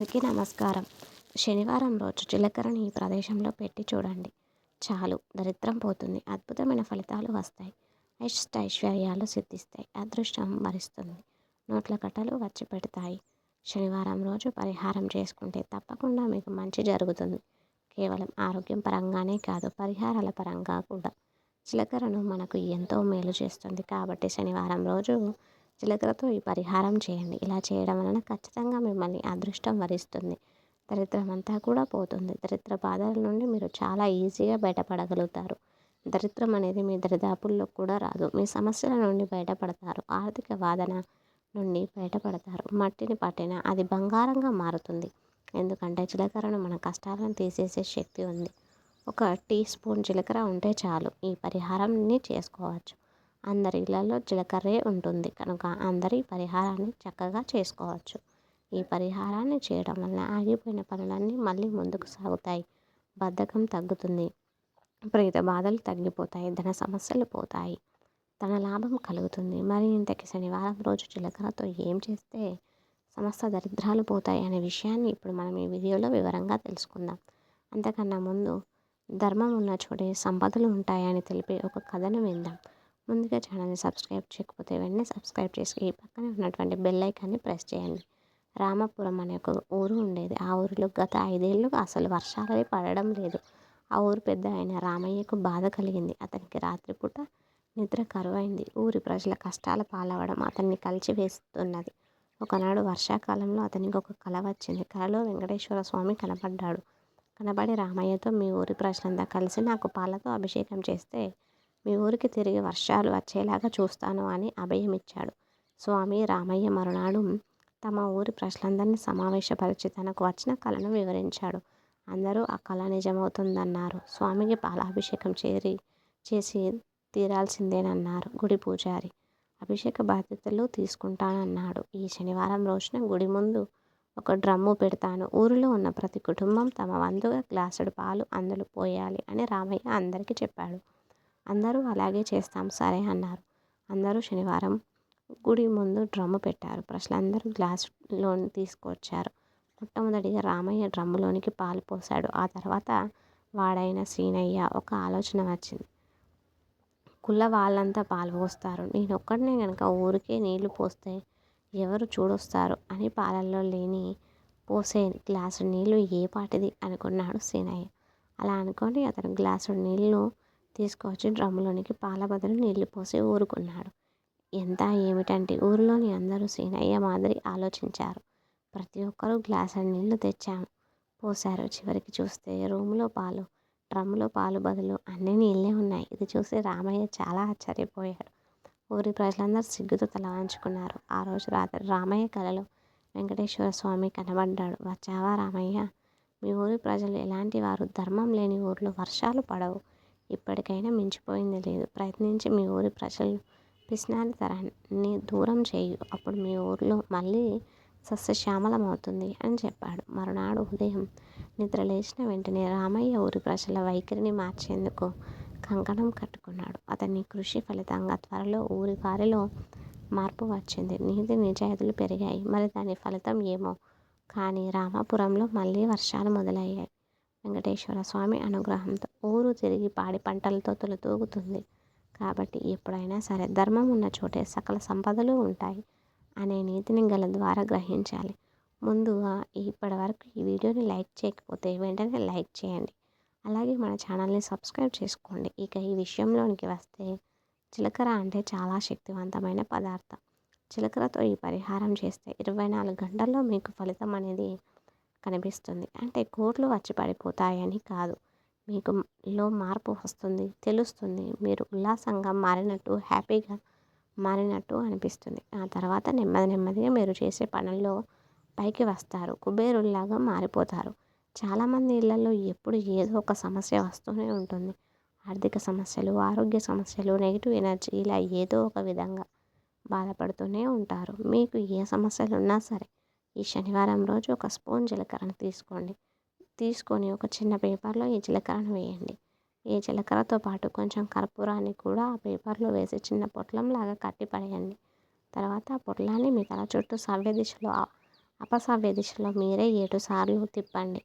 అందరికీ నమస్కారం. శనివారం రోజు జీలకర్రని ఈ ప్రదేశంలో పెట్టి చూడండి. చాలు దరిద్రం పోతుంది. అద్భుతమైన ఫలితాలు వస్తాయి. అష్ట ఐశ్వర్యాలు సిద్ధిస్తాయి. అదృష్టం భరిస్తుంది. నోట్ల కట్టలు వచ్చి పెడతాయి. శనివారం రోజు పరిహారం చేసుకుంటే తప్పకుండా మీకు మంచి జరుగుతుంది. కేవలం ఆరోగ్యం పరంగానే కాదు పరిహారాల పరంగా కూడా. జీలకర్రను మనకు ఎంతో మేలు చేస్తుంది కాబట్టి శనివారం రోజు జీలకర్రతో ఈ పరిహారం చేయండి. ఇలా చేయడం వలన ఖచ్చితంగా మిమ్మల్ని అదృష్టం వరిస్తుంది. దరిద్రం అంతా కూడా పోతుంది. దరిద్ర బాధల నుండి మీరు చాలా ఈజీగా బయటపడగలుగుతారు. దరిద్రం అనేది మీ దరిదాపుల్లో కూడా రాదు. మీ సమస్యల నుండి బయటపడతారు. ఆర్థిక వాదన నుండి బయటపడతారు. మట్టిని పట్టిన అది బంగారంగా మారుతుంది. ఎందుకంటే జీలకర్రను మన కష్టాలను తీసేసే శక్తి ఉంది. ఒక టీ స్పూన్ జీలకర్ర ఉంటే చాలు. ఈ పరిహారాన్ని చేసుకోవచ్చు. అందరి ఇళ్ళలో జీలకర్రే ఉంటుంది. కనుక అందరి పరిహారాన్ని చక్కగా చేసుకోవచ్చు. ఈ పరిహారాన్ని చేయడం వల్ల ఆగిపోయిన పనులన్నీ మళ్ళీ ముందుకు సాగుతాయి. బద్ధకం తగ్గుతుంది. ప్రేత బాధలు తగ్గిపోతాయి. ధన సమస్యలు పోతాయి. తన లాభం కలుగుతుంది. మరి ఇంతకి శనివారం రోజు జీలకర్రతో ఏం చేస్తే సమస్త దరిద్రాలు పోతాయి అనే విషయాన్ని ఇప్పుడు మనం ఈ వీడియోలో వివరంగా తెలుసుకుందాం. అంతకన్నా ముందు ధర్మం ఉన్న చోటే సంపదలు ఉంటాయని తెలిపే ఒక కథను విందాం. ముందుగా ఛానల్ని సబ్స్క్రైబ్ చేయకపోతే వెంటనే సబ్స్క్రైబ్ చేసి ఈ పక్కనే ఉన్నటువంటి బెల్ ఐకాన్ని ప్రెస్ చేయండి. రామపురం అనే ఒక ఊరు ఉండేది. ఆ ఊరిలో గత ఐదేళ్ళుగా అసలు వర్షాలే పడడం లేదు. ఆ ఊరు పెద్ద అయిన రామయ్యకు బాధ కలిగింది. అతనికి రాత్రిపూట నిద్ర కరువైంది. ఊరి ప్రజల కష్టాల పాలవడం అతన్ని కలిచివేస్తున్నది. ఒకనాడు వర్షాకాలంలో అతనికి ఒక కల వచ్చింది. కలలో వెంకటేశ్వర స్వామి కనపడ్డాడు కనబడి రామయ్యతో మీ ఊరి ప్రజలంతా కలిసి నాకు పాలతో అభిషేకం చేస్తే మీ ఊరికి తిరిగి వర్షాలు వచ్చేలాగా చూస్తాను అని అభయమిచ్చాడు. స్వామి రామయ్య మరునాడు తమ ఊరి ప్రజలందరినీ సమావేశపరిచి తనకు వచ్చిన కళను వివరించాడు. అందరూ ఆ కళ నిజమవుతుందన్నారు. స్వామికి పాలాభిషేకం చేరి చేసి తీరాల్సిందేనన్నారు గుడి పూజారి. అభిషేక బాధ్యతలు తీసుకుంటానన్నాడు. ఈ శనివారం రోజున గుడి ముందు ఒక డ్రమ్ము పెడతాను. ఊరిలో ఉన్న ప్రతి కుటుంబం తమ వంతుగా గ్లాసుడు పాలు అందులో పోయాలి అని రామయ్య అందరికీ చెప్పాడు. అందరూ అలాగే చేస్తాం సరే అన్నారు. అందరూ శనివారం గుడి ముందు డ్రమ్ము పెట్టారు. ప్రజలందరూ గ్లాసులో తీసుకొచ్చారు. మొట్టమొదటిగా రామయ్య డ్రమ్ములోనికి పాలు పోశాడు. ఆ తర్వాత వాడైన సీనయ్య ఒక ఆలోచన వచ్చింది. కుల్ల వాళ్ళంతా పాలు పోస్తారు. నేను ఒక్కడనే కనుక ఊరికే నీళ్ళు పోస్తే ఎవరు చూడొస్తారు అని పాలల్లో లేని పోసే గ్లాసు నీళ్ళు ఏ పాటిది అనుకున్నాడు సీనయ్య అలా అనుకొని అతను గ్లాసు నీళ్ళు తీసుకొచ్చి డ్రమ్ములోనికి పాల బదులు నీళ్ళు పోసి ఊరుకున్నాడు. ఎంత ఏమిటంటే ఊరిలోని అందరూ సీనయ్య మాదిరి ఆలోచించారు. ప్రతి ఒక్కరూ గ్లాసు నీళ్ళు తెచ్చాము పోశారు. చివరికి చూస్తే రూములో పాలు డ్రమ్ములో పాలు బదులు అన్ని నీళ్ళే ఉన్నాయి. ఇది చూసి రామయ్య చాలా ఆశ్చర్యపోయాడు. ఊరి ప్రజలందరూ సిగ్గుతో తల వంచుకున్నారు. ఆ రోజు రాత్రి రామయ్య కలలో వెంకటేశ్వర స్వామి కనబడ్డాడు. వచ్చావా రామయ్య? మీ ఊరి ప్రజలు ఎలాంటి వారు? ధర్మం లేని ఊర్లో వర్షాలు పడవు. ఇప్పటికైనా మించిపోయింది లేదు. ప్రయత్నించి మీ ఊరి ప్రజలు పిసినారి తరాన్ని దూరం చేయు. అప్పుడు మీ ఊర్లో మళ్ళీ సస్యశ్యామలమవుతుంది అని చెప్పాడు. మరునాడు ఉదయం నిద్ర లేచిన వెంటనే రామయ్య ఊరి ప్రజల వైఖరిని మార్చేందుకు కంకణం కట్టుకున్నాడు. అతని కృషి ఫలితంగా త్వరలో ఊరి వారిలో మార్పు వచ్చింది. నీతి నిజాయితీలు పెరిగాయి. మరి దాని ఫలితం ఏమో? కానీ రామాపురంలో మళ్ళీ వర్షాలు మొదలయ్యాయి. వెంకటేశ్వర స్వామి అనుగ్రహంతో ఊరు తిరిగి పాడి పంటలతో తొలతూగుతుంది కాబట్టి ఎప్పుడైనా సరే ధర్మం ఉన్న చోటే సకల సంపదలు ఉంటాయి అనే నీతిని గల ద్వారా గ్రహించాలి. ముందుగా ఇప్పటి వరకు ఈ వీడియోని లైక్ చేయకపోతే వెంటనే లైక్ చేయండి. అలాగే మన ఛానల్ని సబ్స్క్రైబ్ చేసుకోండి. ఇక ఈ విషయంలోనికి వస్తే చిలకర అంటే చాలా శక్తివంతమైన పదార్థం. చిలకరతో ఈ పరిహారం చేస్తే ఇరవై నాలుగు గంటల్లో మీకు ఫలితం అనేది కనిపిస్తుంది. అంటే కోట్లు వచ్చి పడిపోతాయని కాదు. మీకు లో మార్పు వస్తుంది తెలుస్తుంది. మీరు ఉల్లాసంగా మారినట్టు హ్యాపీగా మారినట్టు అనిపిస్తుంది. ఆ తర్వాత నెమ్మది నెమ్మదిగా మీరు చేసే పనుల్లో పైకి వస్తారు. కుబేరుల్లాగా మారిపోతారు. చాలామంది ఇళ్ళలో ఎప్పుడు ఏదో ఒక సమస్య వస్తూనే ఉంటుంది. ఆర్థిక సమస్యలు ఆరోగ్య సమస్యలు నెగిటివ్ ఎనర్జీ ఇలా ఏదో ఒక విధంగా బాధపడుతూనే ఉంటారు. మీకు ఏ సమస్యలు ఉన్నా సరే ఈ శనివారం రోజు ఒక స్పూన్ జీలకర్రను తీసుకోండి. తీసుకొని ఒక చిన్న పేపర్లో ఈ జీలకర్రను వేయండి. ఈ జీలకర్రతో పాటు కొంచెం కర్పూరాన్ని కూడా ఆ పేపర్లో వేసి చిన్న పొట్లంలాగా కట్టి పడేయండి. తర్వాత ఆ పొట్లాన్ని మీ తల చుట్టూ సవ్య దిశలో అపసవ్య దిశలో మీరే ఏడు సార్లు తిప్పండి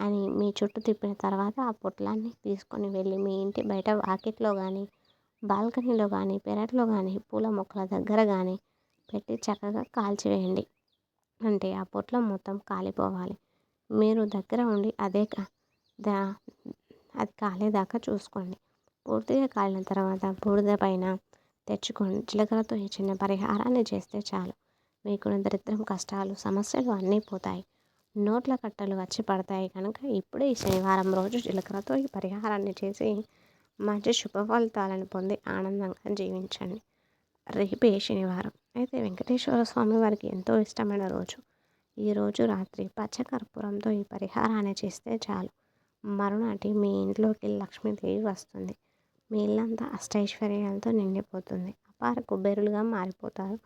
అని మీ చుట్టూ తిప్పిన తర్వాత ఆ పొట్లాన్ని తీసుకొని వెళ్ళి మీ ఇంటి బయట వాకిట్లో కానీ బాల్కనీలో కానీ పెరట్లో కానీ పూల మొక్కల దగ్గర కానీ పెట్టి చక్కగా కాల్చివేయండి. అంటే ఆ పొట్లం మొత్తం కాలిపోవాలి. మీరు దగ్గర ఉండి అదే దా అది కాలేదాకా చూసుకోండి. పూర్తిగా కాలిన తర్వాత బూడిద పైన తెచ్చుకొని జీలకర్రతో ఈ చిన్న పరిహారాన్ని చేస్తే చాలు. మీకున్న దరిద్రం కష్టాలు సమస్యలు అన్నీ పోతాయి. నోట్ల కట్టలు వచ్చి పడతాయి కనుక ఇప్పుడే ఈ శనివారం రోజు జీలకర్రతో ఈ పరిహారాన్ని చేసి మంచి శుభ ఫలితాలను పొంది ఆనందంగా జీవించండి. రేపే శనివారం. అయితే వెంకటేశ్వర స్వామి వారికి ఎంతో ఇష్టమైన రోజు. ఈరోజు రాత్రి పచ్చకర్పూరంతో ఈ పరిహారాన్ని చేస్తే చాలు. మరునాటి మీ ఇంట్లోకి లక్ష్మీదేవి వస్తుంది. మీ ఇల్లంతా అష్టైశ్వర్యాలతో నిండిపోతుంది. అపార కుబేరులుగా మారిపోతారు.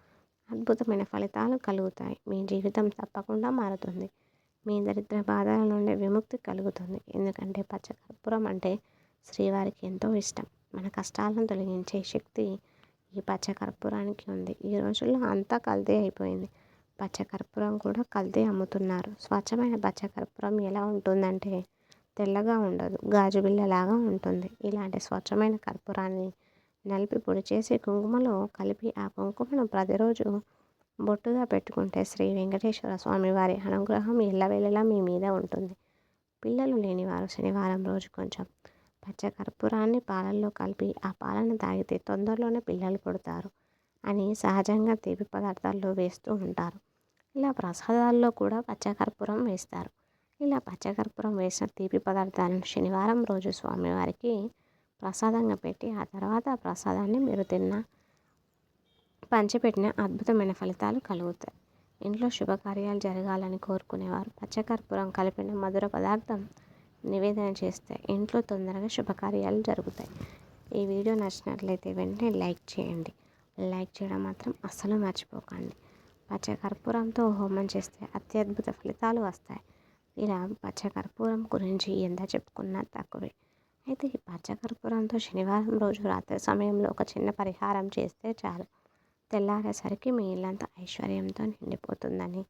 అద్భుతమైన ఫలితాలు కలుగుతాయి. మీ జీవితం తప్పకుండా మారుతుంది. మీ దరిద్ర బాధల నుండి విముక్తి కలుగుతుంది. ఎందుకంటే పచ్చకర్పూరం అంటే శ్రీవారికి ఎంతో ఇష్టం. మన కష్టాలను తొలగించే శక్తి ఈ పచ్చకర్పూరానికి ఉంది. ఈ రోజుల్లో అంతా కల్తీ అయిపోయింది. పచ్చకర్పూరం కూడా కల్తీ అమ్ముతున్నారు. స్వచ్ఛమైన పచ్చకర్పూరం ఎలా ఉంటుందంటే తెల్లగా ఉండదు. గాజు బిళ్ళలాగా ఉంటుంది. ఇలాంటి స్వచ్ఛమైన కర్పూరాన్ని నలిపి పొడి చేసి కుంకుమలో కలిపి ఆ కుంకుమను ప్రతిరోజు బొట్టుగా పెట్టుకుంటే శ్రీ వెంకటేశ్వర స్వామి వారి అనుగ్రహం ఎల్లవేళలా మీ మీద ఉంటుంది. పిల్లలు లేనివారు శనివారం రోజు కొంచెం పచ్చకర్పూరాన్ని పాలల్లో కలిపి ఆ పాలను తాగితే తొందరలోనే పిల్లలు పుడతారు అని సహజంగా తీపి పదార్థాల్లో వేస్తూ ఉంటారు. ఇలా ప్రసాదాల్లో కూడా పచ్చకర్పూరం వేస్తారు. ఇలా పచ్చకర్పూరం వేసిన తీపి పదార్థాలను శనివారం రోజు స్వామివారికి ప్రసాదంగా పెట్టి ఆ తర్వాత ఆ ప్రసాదాన్ని మీరు తిన్న పంచిపెట్టిన అద్భుతమైన ఫలితాలు కలుగుతాయి. ఇంట్లో శుభకార్యాలు జరగాలని కోరుకునేవారు. పచ్చకర్పూరం కలిపిన మధుర పదార్థం నివేదన చేస్తే ఇంట్లో తొందరగా శుభకార్యాలు జరుగుతాయి. ఈ వీడియో నచ్చినట్లయితే వెంటనే లైక్ చేయండి. లైక్ చేయడం మాత్రం అస్సలు మర్చిపోకండి. పచ్చకర్పూరంతో హోమం చేస్తే అత్యద్భుత ఫలితాలు వస్తాయి. ఇలా పచ్చకర్పూరం గురించి ఎంత చెప్పుకున్నా తక్కువే. అయితే ఈ పచ్చకర్పూరంతో శనివారం రోజు రాత్రి సమయంలో ఒక చిన్న పరిహారం చేస్తే చాలు. తెల్లారేసరికి మీ ఇల్లంతా ఐశ్వర్యంతో నిండిపోతుందని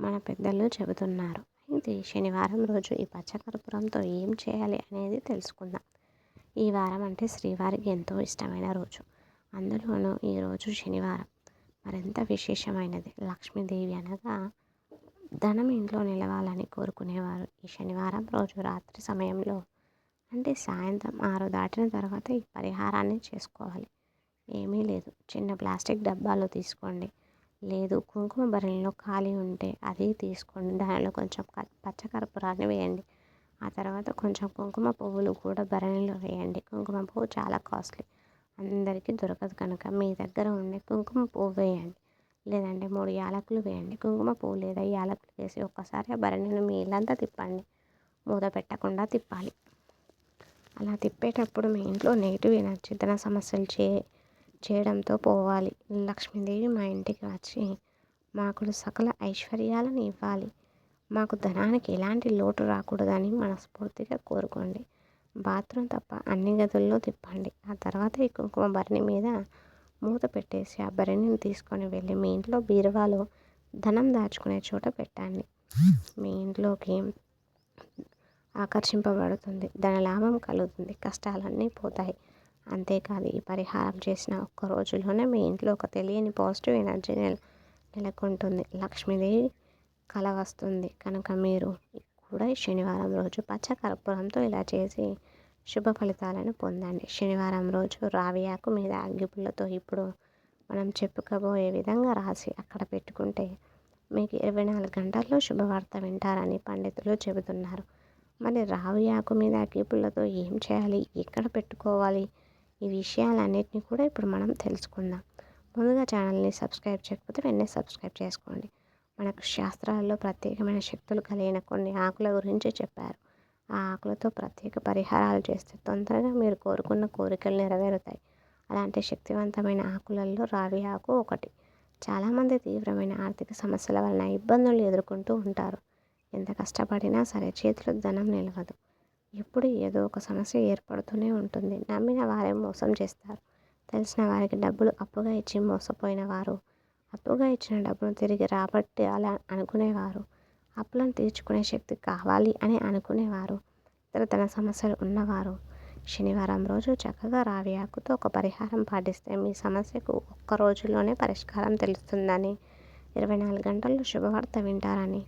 మన పెద్దలు చెబుతున్నారు. ఇది శనివారం రోజు ఈ పచ్చకర్పూరంతో ఏం చేయాలి అనేది తెలుసుకుందాం. ఈ వారం అంటే శ్రీవారికి ఎంతో ఇష్టమైన రోజు. అందులోనూ ఈరోజు శనివారం. మరింత విశేషమైనది లక్ష్మీదేవి అనగా ధనం ఇంట్లో నిలవాలని కోరుకునేవారు. ఈ శనివారం రోజు రాత్రి సమయంలో అంటే సాయంత్రం ఆరు దాటిన తర్వాత ఈ పరిహారాన్ని చేసుకోవాలి. ఏమీ లేదు. చిన్న ప్లాస్టిక్ డబ్బాలో తీసుకోండి. లేదు. కుంకుమ భరణిలో ఖాళీ ఉంటే అది తీసుకోండి. దానిలో కొంచెం పచ్చకర్పూరాన్ని వేయండి. ఆ తర్వాత కొంచెం కుంకుమ పువ్వులు కూడా భరణిలో వేయండి. కుంకుమ పువ్వు చాలా కాస్ట్లీ. అందరికీ దొరకదు కనుక మీ దగ్గర ఉండే కుంకుమ పువ్వు వేయండి. లేదంటే మూడు యాలకులు వేయండి. కుంకుమ పువ్వు లేదా యాలకులు వేసి ఒక్కసారి ఆ భరణిని మీ ఇల్లంతా తిప్పండి. మూత పెట్టకుండా తిప్పాలి. అలా తిప్పేటప్పుడు మీ ఇంట్లో నెగిటివ్ ఎనర్జీ ధన సమస్యలు చే చేయడంతో పోవాలి. లక్ష్మీదేవి మా ఇంటికి వచ్చి మాకు సకల ఐశ్వర్యాలను ఇవ్వాలి. మాకు ధనానికి ఎలాంటి లోటు రాకూడదని మనస్ఫూర్తిగా కోరుకోండి. బాత్రూమ్ తప్ప అన్ని గదుల్లో తిప్పండి. ఆ తర్వాత ఈ కుంకుమ భరణి మీద మూత పెట్టేసి ఆ భరణిని తీసుకొని వెళ్ళి మీ ఇంట్లో బీరువాలో ధనం దాచుకునే చోట పెట్టండి. మీ ఇంట్లోకి ఆకర్షింపబడుతుంది. ధన లాభం కలుగుతుంది. కష్టాలన్నీ పోతాయి. అంతేకాదు ఈ పరిహారం చేసిన ఒక్క రోజులోనే మీ ఇంట్లో ఒక తెలియని పాజిటివ్ ఎనర్జీ నెల నెలకొంటుంది. లక్ష్మీదేవి కల వస్తుంది. కనుక మీరు కూడా శనివారం రోజు పచ్చ కర్పూరంతో ఇలా చేసి శుభ ఫలితాలను పొందండి. శనివారం రోజు రావి ఆకు మీద అగ్గిపుల్లతో ఇప్పుడు మనం చెప్పుకోబోయే విధంగా రాసి అక్కడ పెట్టుకుంటే మీకు ఇరవై నాలుగు గంటల్లో శుభవార్త వింటారని పండితులు చెబుతున్నారు. మరి రావి ఆకు మీద అగ్గిపుల్లతో ఏం చేయాలి? ఎక్కడ పెట్టుకోవాలి? ఈ విషయాలన్నిటిని కూడా ఇప్పుడు మనం తెలుసుకుందాం. ముందుగా ఛానల్ని సబ్స్క్రైబ్ చేయకపోతే వెంటనే సబ్స్క్రైబ్ చేసుకోండి. మనకు శాస్త్రాల్లో ప్రత్యేకమైన శక్తులు కలిగిన కొన్ని ఆకుల గురించి చెప్పారు. ఆ ఆకులతో ప్రత్యేక పరిహారాలు చేస్తే తొందరగా మీరు కోరుకున్న కోరికలు నెరవేరుతాయి. అలాంటి శక్తివంతమైన ఆకులలో రావి ఆకు ఒకటి. చాలామంది తీవ్రమైన ఆర్థిక సమస్యల వలన ఇబ్బందులు ఎదుర్కొంటూ ఉంటారు. ఎంత కష్టపడినా సరే చేతిలో ధనం నిలవదు. ఎప్పుడు ఏదో ఒక సమస్య ఏర్పడుతూనే ఉంటుంది. నమ్మిన వారే మోసం చేస్తారు. తెలిసిన వారికి డబ్బులు అప్పుగా ఇచ్చి మోసపోయిన వారు అప్పుగా ఇచ్చిన డబ్బును తిరిగి రాబట్టాలి అనుకునేవారు. అప్పులను తీర్చుకునే శక్తి కావాలి అని అనుకునేవారు. ఇతర తన సమస్యలు ఉన్నవారు. శనివారం రోజు చక్కగా రావి ఆకుతో ఒక పరిహారం పాటిస్తే మీ సమస్యకు ఒక్క రోజులోనే పరిష్కారం తెలుస్తుందని. ఇరవై నాలుగు గంటల్లో శుభవార్త వింటారని.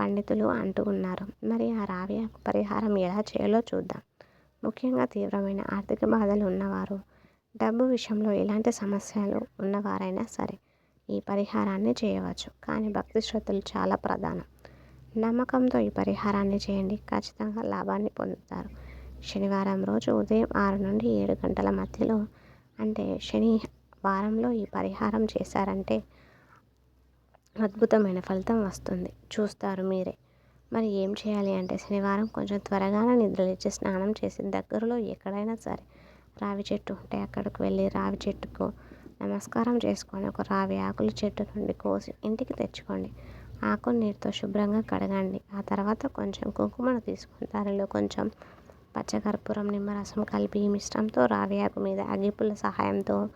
పండితులు అంటూ ఉన్నారు. మరి ఆ రావి ఆకు పరిహారం ఎలా చేయాలో చూద్దాం. ముఖ్యంగా తీవ్రమైన ఆర్థిక బాధలు ఉన్నవారు డబ్బు విషయంలో ఎలాంటి సమస్యలు ఉన్నవారైనా సరే ఈ పరిహారాన్ని చేయవచ్చు. కానీ భక్తి శ్రద్ధలు చాలా ప్రధానం. నమ్మకంతో ఈ పరిహారాన్ని చేయండి. ఖచ్చితంగా లాభాన్ని పొందుతారు. శనివారం రోజు ఉదయం ఆరు నుండి ఏడు గంటల మధ్యలో అంటే శని వారంలో ఈ పరిహారం చేశారంటే అద్భుతమైన ఫలితం వస్తుంది. చూస్తారు మీరే. మరి ఏం చేయాలి అంటే శనివారం కొంచెం త్వరగానే నిద్రలేచి స్నానం చేసి దగ్గరలో ఎక్కడైనా సరే రావి చెట్టు ఉంటే అక్కడికి వెళ్ళి రావి చెట్టుకు నమస్కారం చేసుకొని ఒక రావి ఆకుల చెట్టు నుండి కోసి ఇంటికి తెచ్చుకోండి. ఆకు నీటితో శుభ్రంగా కడగండి. ఆ తర్వాత కొంచెం కుంకుమను తీసుకొని దానిలో కొంచెం పచ్చకర్పూరం నిమ్మరసం కలిపి ఈ మిశ్రమంతో రావి ఆకు మీద అగ్గిపుల్ల సహాయంతో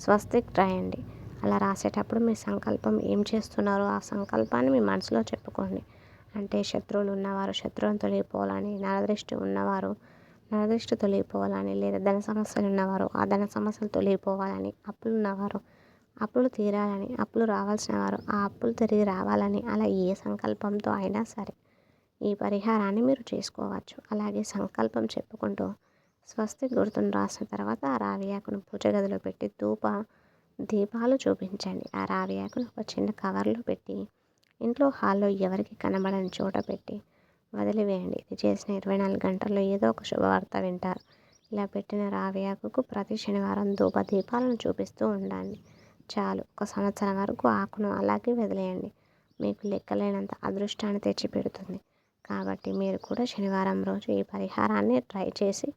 స్వస్తిక్ రాయండి. అలా రాసేటప్పుడు మీ సంకల్పం ఏం చేస్తున్నారో ఆ సంకల్పాన్ని మీ మనసులో చెప్పుకోండి. అంటే శత్రువులు ఉన్నవారు శత్రువులను తొలగిపోవాలని నరదృష్టి ఉన్నవారు నరదృష్టి తొలగిపోవాలని లేదా ధన సమస్యలు ఉన్నవారు ఆ ధన సమస్యలు తొలగిపోవాలని అప్పులు ఉన్నవారు అప్పులు తీరాలని అప్పులు రావాల్సిన వారు ఆ అప్పులు తిరిగి రావాలని అలా ఏ సంకల్పంతో అయినా సరే ఈ పరిహారాన్ని మీరు చేసుకోవచ్చు. అలాగే సంకల్పం చెప్పుకుంటూ స్వస్తి గుర్తును రాసిన తర్వాత ఆ రావి ఆకును పూజ గదిలో పెట్టి ధూప దీపాలు చూపించండి. ఆ రావి ఆకును ఒక చిన్న కవర్లో పెట్టి ఇంట్లో హాల్లో ఎవరికి కనబడని చోట పెట్టి వదిలివేయండి. ఇది చేసిన ఇరవై నాలుగు గంటల్లో ఏదో ఒక శుభవార్త వింటారు. ఇలా పెట్టిన రావి ఆకుకు ప్రతి శనివారం ధూప దీపాలను చూపిస్తూ ఉండండి. చాలు ఒక సంవత్సరం వరకు ఆకును అలాగే వదిలేయండి. మీకు లెక్కలేనంత అదృష్టాన్ని తెచ్చిపెడుతుంది. కాబట్టి మీరు కూడా శనివారం రోజు ఈ పరిహారాన్ని ట్రై చేసి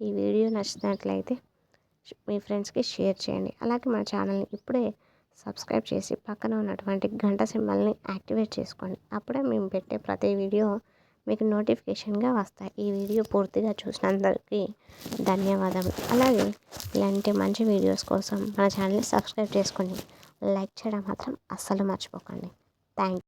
ఈ వీడియో నచ్చినట్లయితే మీ ఫ్రెండ్స్కి షేర్ చేయండి. అలాగే మన ఛానల్ని ఇప్పుడే సబ్స్క్రైబ్ చేసి పక్కన ఉన్నటువంటి గంట సింబల్ని యాక్టివేట్ చేసుకోండి. అప్పుడే మేము పెట్టే ప్రతి వీడియో మీకు నోటిఫికేషన్గా వస్తాయి. ఈ వీడియో పూర్తిగా చూసినందరికీ ధన్యవాదాలు అలాగే ఇలాంటి మంచి వీడియోస్ కోసం మన ఛానల్ని సబ్స్క్రైబ్ చేసుకోండి లైక్ చేయడం మాత్రం అస్సలు మర్చిపోకండి. థ్యాంక్